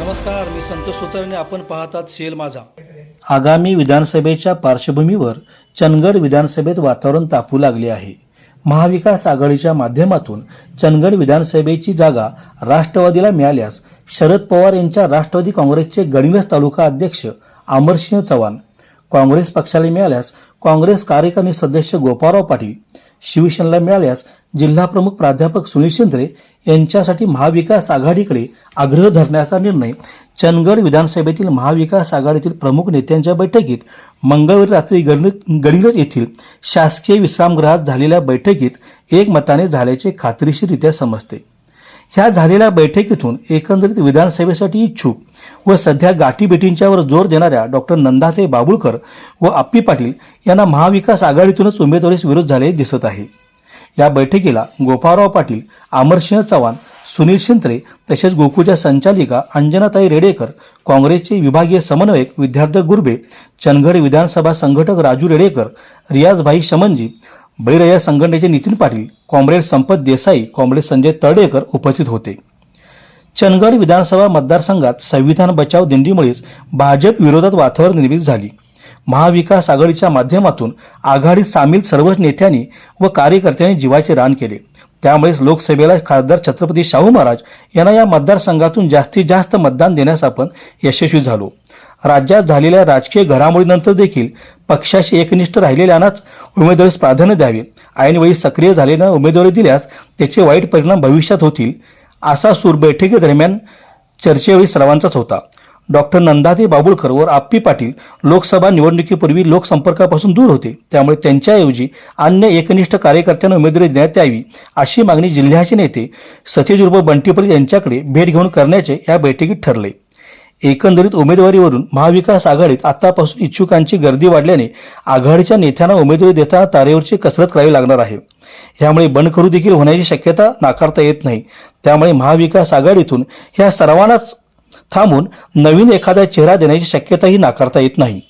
नमस्कार मी संतोष सुतार आपण पाहतात सेल माझा. आगामी विधानसभेच्या पार्श्वभूमीवर चंदगड विधानसभेत वातावरण तापू लागले आहे. महाविकास आघाडीच्या माध्यमातून चंदगड विधानसभेची जागा राष्ट्रवादीला मिळाल्यास शरद पवार यांच्या राष्ट्रवादी काँग्रेसचे गडिंग्लज तालुका अध्यक्ष अमरसिंह चव्हाण काँग्रेस पक्षाला मिळाल्यास काँग्रेस कार्यकारिणी सदस्य गोपाळराव पाटील शिवसेनेला मिळाल्यास जिल्हाप्रमुख प्राध्यापक सुनील शिंद्रे यांच्यासाठी महाविकास आघाडीकडे आग्रह धरण्याचा निर्णय. चंदगड विधानसभेतील महाविकास आघाडीतील प्रमुख नेत्यांच्या बैठकीत मंगळवारी रात्री गडिंग गडिंग्लज येथील शासकीय विश्रामगृहात झालेल्या बैठकीत एकमताने झाल्याचे खात्रीशीररित्या समजते. ह्या झालेल्या बैठकीतून एकंदरीत विधानसभेसाठी इच्छुक व सध्या गाठीभेटींच्यावर जोर देणाऱ्या डॉक्टर नंदाते बाबुळकर व आप्पी पाटील यांना महाविकास आघाडीतूनच उमेदवारीस विरोध झाले दिसत आहे. या बैठकीला गोपाळराव पाटील अमरसिंह चव्हाण सुनील शिंत्रे तसेच गोकुळच्या संचालिका अंजनाताई रेडेकर काँग्रेसचे विभागीय समन्वयक विद्यार्थ गुरबे चंदगड विधानसभा संघटक राजू रेडेकर रियाजभाई शमनजी बैरया संघटनेचे नितीन पाटील कॉम्रेड संपत देसाई कॉम्रेड संजय तळेकर उपस्थित होते. चंदगड विधानसभा मतदारसंघात संविधान बचाव दिंडीमुळेच भाजप विरोधात वातावरण निर्मित झाली. महाविकास आघाडीच्या माध्यमातून आघाडीत सामील सर्वच नेत्यांनी व कार्यकर्त्यांनी जीवाचे रान केले. त्यामुळेच लोकसभेला खासदार छत्रपती शाहू महाराज यांना या मतदारसंघातून जास्तीत जास्त मतदान देण्यास आपण यशस्वी झालो. राज्यात झालेल्या राजकीय घडामोडीनंतर देखील पक्षाशी एकनिष्ठ राहिलेल्यांनाच उमेदवारीस प्राधान्य द्यावे. ऐनवेळी सक्रिय झालेल्या उमेदवारी दिल्यास त्याचे वाईट परिणाम भविष्यात होतील असा सूर बैठकीदरम्यान चर्चेवेळी सर्वांचाच होता. डॉक्टर नंदादे बाबुळकर व आप्पी पाटील लोकसभा निवडणुकीपूर्वी लोकसंपर्कापासून दूर होते. त्यामुळे त्यांच्याऐवजी अन्य एकनिष्ठ कार्यकर्त्यांना उमेदवारी देण्यात यावी अशी मागणी जिल्ह्याचे नेते सतीश उर्फ बंटी पाटील यांच्याकडे भेट घेऊन करण्याचे या बैठकीत ठरले. एकंदरीत उमेदवारीवरून महाविकास आघाडीत आतापासून इच्छुकांची गर्दी वाढल्याने आघाडीच्या नेत्यांना उमेदवारी देताना तारेवरची कसरत करावी लागणार आहे. यामुळे बंडखोरी देखील होण्याची शक्यता नाकारता येत नाही. त्यामुळे महाविकास आघाडीतून ह्या सर्वांनाच थांबून नवीन एखादा चेहरा देण्याची शक्यताही नाकारता येत नाही.